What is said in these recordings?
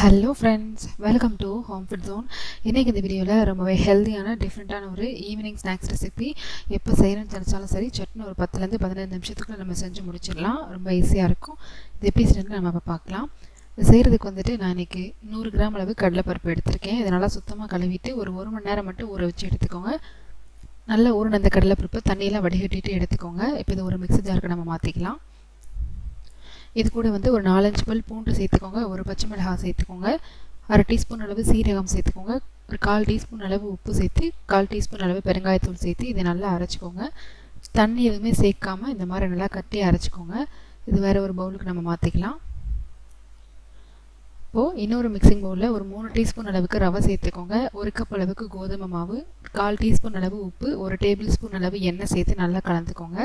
Hello friends welcome to home food zone இன்றைக்கி இந்த வீடியோவில் ரொம்பவே ஹெல்த்தியான டிஃப்ரெண்ட்டான ஒரு ஈவினிங் ஸ்நாக்ஸ் ரெசிபி எப்போ செய்யணும்னு நினச்சாலும் சரி சட்னி ஒரு பத்துலேருந்து பதினைந்து நிமிஷத்துக்குள்ளே நம்ம செஞ்சு முடிச்சிடலாம். ரொம்ப ஈஸியாக இருக்கும். இது எப்படி செய்யணும்னு நம்ம இப்போ பார்க்கலாம். இது செய்கிறதுக்கு வந்துட்டு நான் இன்றைக்கி நூறு கிராம் அளவு கடலைப்பருப்பு எடுத்திருக்கேன். இதனால் சுத்தமாக கழுவிட்டு ஒரு ஒரு மணி நேரம் மட்டும் ஊற வச்சு எடுத்துக்கோங்க. நல்லா ஊறின அந்த கடலைப்பருப்பு தண்ணியெல்லாம் வடிகட்டிட்டு எடுத்துக்கோங்க. இப்போ இது ஒரு மிக்ஸி ஜாருக்கு நம்ம மாற்றிக்கலாம் இது கூட வந்து ஒரு நாலஞ்சு பல் பூண்டு சேர்த்துக்கோங்க ஒரு பச்சை மிளகாய் சேர்த்துக்கோங்க அரை டீஸ்பூன் அளவு சீரகம் சேர்த்துக்கோங்க ஒரு கால் டீஸ்பூன் அளவு உப்பு சேர்த்து கால் டீஸ்பூன் அளவு பெருங்காயத்தூள் சேர்த்து இதை நல்லா அரைச்சிக்கோங்க. தண்ணி எதுவுமே சேர்க்காம இந்த மாதிரி நல்லா கட்டி அரைச்சிக்கோங்க. இது வேறு ஒரு பவுலுக்கு நம்ம மாற்றிக்கலாம் இப்போது இன்னொரு மிக்சிங் பவுலில் ஒரு மூணு டீஸ்பூன் அளவுக்கு ரவை சேர்த்துக்கோங்க. ஒரு கப் அளவுக்கு கோதுமை மாவு கால் டீஸ்பூன் அளவு உப்பு ஒரு டேபிள் ஸ்பூன் அளவு எண்ணெய் சேர்த்து நல்லா கலந்துக்கோங்க.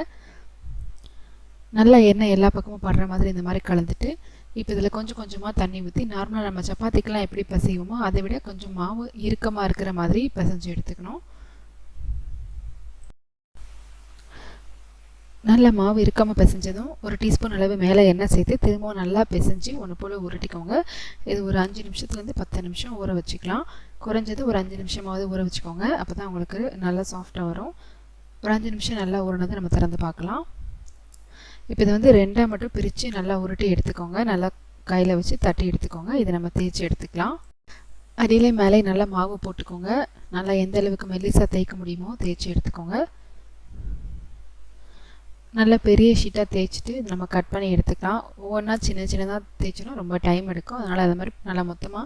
நல்லா எண்ணெய் எல்லா பக்கமும் படுற மாதிரி இந்த மாதிரி கலந்துட்டு இப்போ இதில் கொஞ்சம் கொஞ்சமாக தண்ணி ஊற்றி நார்மலாக நம்ம சப்பாத்திக்கெலாம் எப்படி பசைவோமோ அதை விட கொஞ்சம் மாவு இறுக்கமாக இருக்கிற மாதிரி பிசைஞ்சு எடுத்துக்கணும். நல்ல மாவு இருக்காமல் பிசைஞ்சதும் ஒரு டீஸ்பூன் அளவு மேலே எண்ணெய் சேர்த்து திரும்பவும் நல்லா பிசைஞ்சு ஒன்று போல் உருட்டிக்கோங்க. இது ஒரு அஞ்சு நிமிஷத்துலேருந்து பத்து நிமிஷம் ஊற வச்சுக்கலாம். குறைஞ்சது ஒரு அஞ்சு நிமிஷமாவது ஊற வச்சுக்கோங்க. அப்போ தான் உங்களுக்கு நல்லா சாஃப்டாக வரும். ஒரு அஞ்சு நிமிஷம் நல்லா ஊறினதை நம்ம திறந்து பார்க்கலாம். இப்போ இதை வந்து ரெண்டாக மட்டும் பிரித்து நல்லா உருட்டி எடுத்துக்கோங்க. நல்லா கையில் வச்சு தட்டி எடுத்துக்கோங்க. இதை நம்ம தேய்ச்சி எடுத்துக்கலாம். அடியிலே மேலே நல்லா மாவு போட்டுக்கோங்க. நல்லா எந்த அளவுக்கு மெல்லிசாக தேய்க்க முடியுமோ தேய்ச்சி எடுத்துக்கோங்க. நல்லா பெரிய ஷீட்டாக தேய்ச்சிட்டு நம்ம கட் பண்ணி எடுத்துக்கலாம். ஒவ்வொன்றா சின்ன சின்னதாக தேய்ச்சோன்னா ரொம்ப டைம் எடுக்கும். அதனால் அது மாதிரி நல்லா மொத்தமாக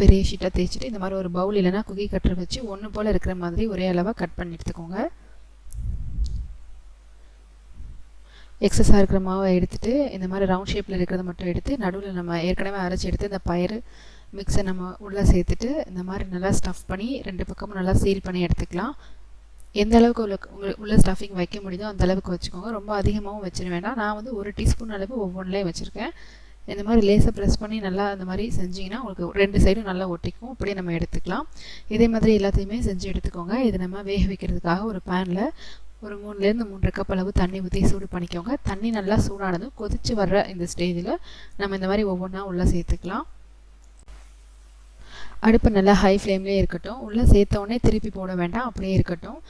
பெரிய ஷீட்டாக தேய்ச்சிட்டு இந்த மாதிரி ஒரு பவுல் இல்லைனா குக்கி கட்டர் வச்சு ஒன்று போல் இருக்கிற மாதிரி ஒரே அளவாக கட் பண்ணி எடுத்துக்கோங்க. எக்ஸஸாக இருக்கிற மாவை எடுத்துகிட்டு இந்த மாதிரி ரவுண்ட் ஷேப்பில் இருக்கிறத மட்டும் எடுத்து நடுவில் நம்ம ஏற்கனவே அரைச்சி எடுத்து இந்த பயிர் மிக்ஸை நம்ம உள்ளே சேர்த்துட்டு இந்த மாதிரி நல்லா ஸ்டஃப் பண்ணி ரெண்டு பக்கமும் நல்லா சீல் பண்ணி எடுத்துக்கலாம். எந்த அளவுக்கு உள்ள உங்களுக்கு உள்ள ஸ்டஃபிங் வைக்க முடியுதோ அந்த அளவுக்கு வச்சுக்கோங்க. ரொம்ப அதிகமாகவும் வச்சிட வேண்டாம். நான் வந்து ஒரு டீஸ்பூன் அளவு ஒவ்வொன்றிலையும் வச்சுருக்கேன். இந்த மாதிரி லேசை ப்ரெஸ் பண்ணி நல்லா அந்த மாதிரி செஞ்சிங்கன்னா உங்களுக்கு ரெண்டு சைடும் நல்லா ஒட்டிக்கும். அப்படியே நம்ம எடுத்துக்கலாம். இதே மாதிரி எல்லாத்தையுமே செஞ்சு எடுத்துக்கோங்க. இது நம்ம வேக வைக்கிறதுக்காக ஒரு பேனில் ஒரு மூணுலேருந்து மூன்று கப் அளவு தண்ணி ஊற்றி சூடு பண்ணிக்கோங்க. தண்ணி நல்லா சூடானதும் கொதித்து வர்ற இந்த ஸ்டேஜில் நம்ம இந்த மாதிரி ஒவ்வொன்றா உள்ளே சேர்த்துக்கலாம். அடுப்பு நல்லா ஹை ஃப்ளேம்லேயே இருக்கட்டும். உள்ளே சேர்த்தவுடனே திருப்பி போட வேண்டாம். அப்படியே இருக்கட்டும்.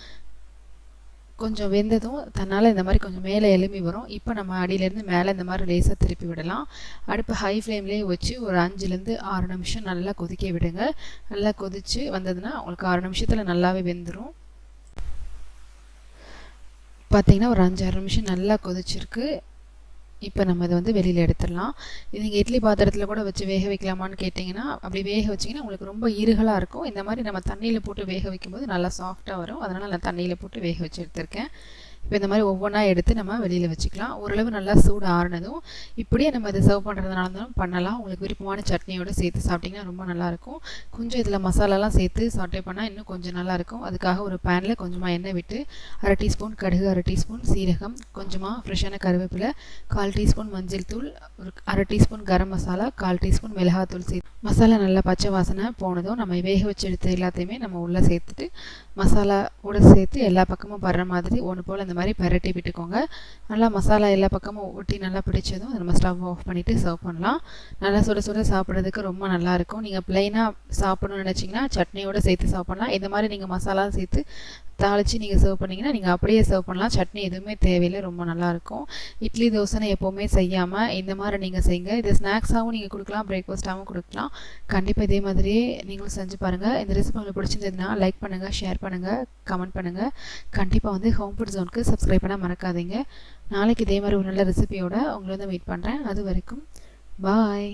கொஞ்சம் வெந்ததும் தன்னால் இந்த மாதிரி கொஞ்சம் மேலே எலும்பி வரும். இப்போ நம்ம அடியிலேருந்து மேலே இந்த மாதிரி லேசாக திருப்பி விடலாம். அடுப்பு ஹை ஃப்ளேம்லேயே வச்சு ஒரு அஞ்சுலேருந்து ஆறு நிமிஷம் நல்லா கொதிக்க விடுங்க. நல்லா கொதித்து வந்ததுன்னா உங்களுக்கு ஆறு நிமிஷத்தில் நல்லாவே வெந்துடும் பார்த்திங்கன்னா ஒரு அஞ்சாறு நிமிஷம் நல்லா கொதிச்சிருக்கு. இப்போ நம்ம இதை வந்து வெளியில் எடுத்துடலாம். இது நீங்கள் இட்லி பாத்திரத்தில் கூட வச்சு வேக வைக்கலாமான்னு கேட்டிங்கன்னா அப்படி வேக வச்சிங்கன்னா உங்களுக்கு ரொம்ப இருகலாக இருக்கும். இந்த மாதிரி நம்ம தண்ணியில் போட்டு வேக வைக்கும்போது நல்லா சாஃப்டாக வரும். அதனால் நான் தண்ணியில் போட்டு வேக வச்சு எடுத்திருக்கேன். இப்போ இந்த மாதிரி ஒவ்வொன்றா எடுத்து நம்ம வெளியில் வச்சுக்கலாம். ஓரளவு நல்லா சூடு ஆறுனதும் இப்படியே நம்ம இதை சர்வ் பண்ணுறதுனால இருந்தாலும் பண்ணலாம். உங்களுக்கு விருப்பமான சட்னியோடு சேர்த்து சாப்பிட்டிங்கன்னா ரொம்ப நல்லாயிருக்கும் கொஞ்சம் இதில் மசாலாலாம் சேர்த்து சாட்டே பண்ணால் இன்னும் கொஞ்சம் நல்லாயிருக்கும் அதுக்காக ஒரு பேனில் கொஞ்சமாக எண்ணெய் விட்டு அரை டீஸ்பூன் கடுகு அரை டீஸ்பூன் சீரகம் கொஞ்சமாக ஃப்ரெஷ்ஷான கருவேப்பிலை கால் டீஸ்பூன் மஞ்சள் தூள் ஒரு அரை டீஸ்பூன் கரம் மசாலா கால் டீஸ்பூன் மிளகாத்தூள் சேர்த்து மசாலா நல்லா பச்சை வாசனை போனதும் நம்ம வேக வச்சு எடுத்து எல்லாத்தையுமே நம்ம உள்ளே சேர்த்துட்டு மசாலா கூட சேர்த்து எல்லா பக்கமும் வர்ற மாதிரி ஒன்று போல் அந்த இந்த மாதிரி பரட்டி விட்டுக்கோங்க. நல்லா மசாலா எல்லா பக்கமும் ஒட்டி நல்லா பிடிச்சதும் நம்ம ஸ்டவ் ஆஃப் பண்ணிவிட்டு சர்வ் பண்ணலாம். நல்லா சுட சுட சாப்பிட்றதுக்கு ரொம்ப நல்லாயிருக்கும் நீங்கள் ப்ளைனாக சாப்பிடணும்னு நினச்சிங்கன்னா சட்னியோடு சேர்த்து சாப்பிட்லாம். இந்த மாதிரி நீங்கள் மசாலா சேர்த்து தாளித்து நீங்கள் சர்வ் பண்ணிங்கன்னா நீங்கள் அப்படியே சர்வ் பண்ணலாம். சட்னி எதுவுமே தேவையில்லை. ரொம்ப நல்லாயிருக்கும். இட்லி தோசைன்னு எப்போவுமே செய்யாமல் இந்த மாதிரி நீங்கள் செய்யுங்க. இது ஸ்நாக்ஸாகவும் நீங்கள் கொடுக்கலாம் பிரேக்ஃபாஸ்ட்டாகவும் கொடுக்கலாம். கண்டிப்பாக இதே மாதிரியே நீங்களும் செஞ்சு பாருங்கள் இந்த ரெசிபி உங்களுக்கு பிடிச்சிருந்ததுன்னா லைக் பண்ணுங்கள் ஷேர் பண்ணுங்கள் கமெண்ட் பண்ணுங்கள் கண்டிப்பாக வந்து ஹோம் ஃபுட் ஜோனுக்கு சப்ஸ்கிரைப் பண்ண மறக்காதீங்க. நாளைக்கு இதே மாதிரி ஒரு நல்ல ரெசிபியோட உங்களை வந்து வெயிட் பண்ணுறேன் அது வரைக்கும் பாய்